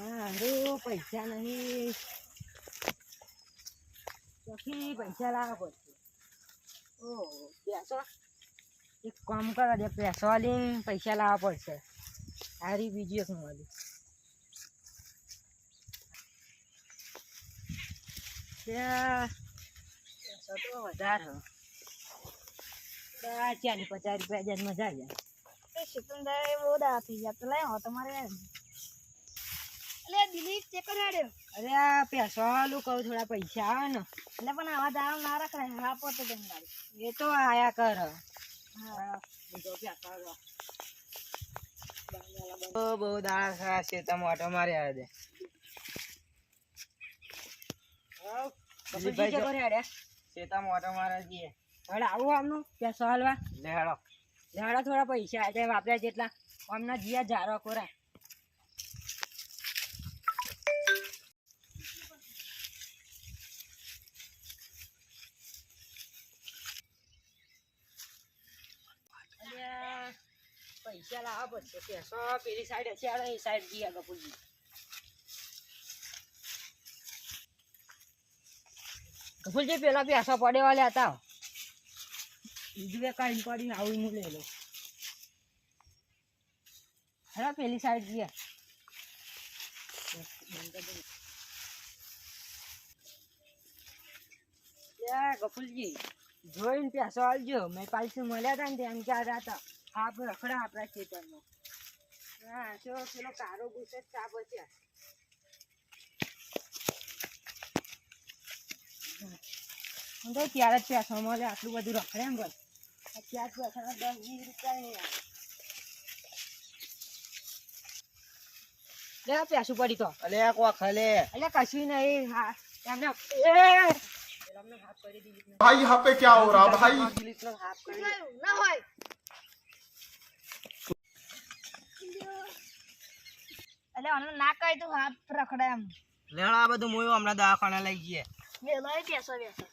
હારું પૈસા નહીં. ક્યાંથી પૈસા લાવવા પડશે ઓહો પેસો એક કામ કરો દે પેસો આલીને પૈસા લાવવા પડશે. હારી બીજી એક મળી પેસો તો વધારે ચાલીસ પચાસ રૂપિયા આવી જાય. સિકંદર બહુ દાડા થઈ ગયા. તમારે એટલે દિલીપ ચેક કરાડ્યો અરે આ પેસો કહું થોડા પૈસા આવે ને. એટલે પણ આવા દાડા ના રખાય હા પોતે તેમ ગાડી. એ તો આયા કર. હા. બહુ બહુ દાળ ખા છે તમે ઓટો મારી દે. શેતામાં ઓટો મારે જઈએ હવે આવું આમનું પેસો હાલવા લે હેડો થોડા પૈસા આજે વાપર્યા જેટલા. આમના જીયા જારો કોરા પૈસા લાવવા પડશે પેસો પેલી સાઈડ હશે હાલો એ સાઈડ જઈએ કપૂરજી કપૂરજી પેલા પેસો પડે વાળા હતા બીજું કે કાઢી પડીને આવું હું લઈ લઉં. હા પેલી સાઈડ જઈએ યા ગફુલજી જોઈને પેસો આવજો મેં પાલસી મળ્યા હતા ને એમ કહેતા હતા આપ રખડા આપણા ખેતરમાં હા તો પેલો કારો ગુસ્સે જ ચા બચ્યા હું તો ત્યારે જ પેસો મળે આટલું બધું રખડે એમ બસ અત્યાર પેસાના દસ વીસ રૂપિયા નહીં આવે લે આ પેસું પડી તો અલે કોક ખલે એટલે કશું નહીં હા એમને એ એમને હાફ કરી દીધી भाई यहाँ पे क्या हो रहा भाई દિલીપનો હાફ કરી ના હોય ના કહે તો હાથ રખડે એમ. લેણ આ બધું મોયું હમણાં દવાખાને લઈ જઈએ લઈ પેસો બેસો.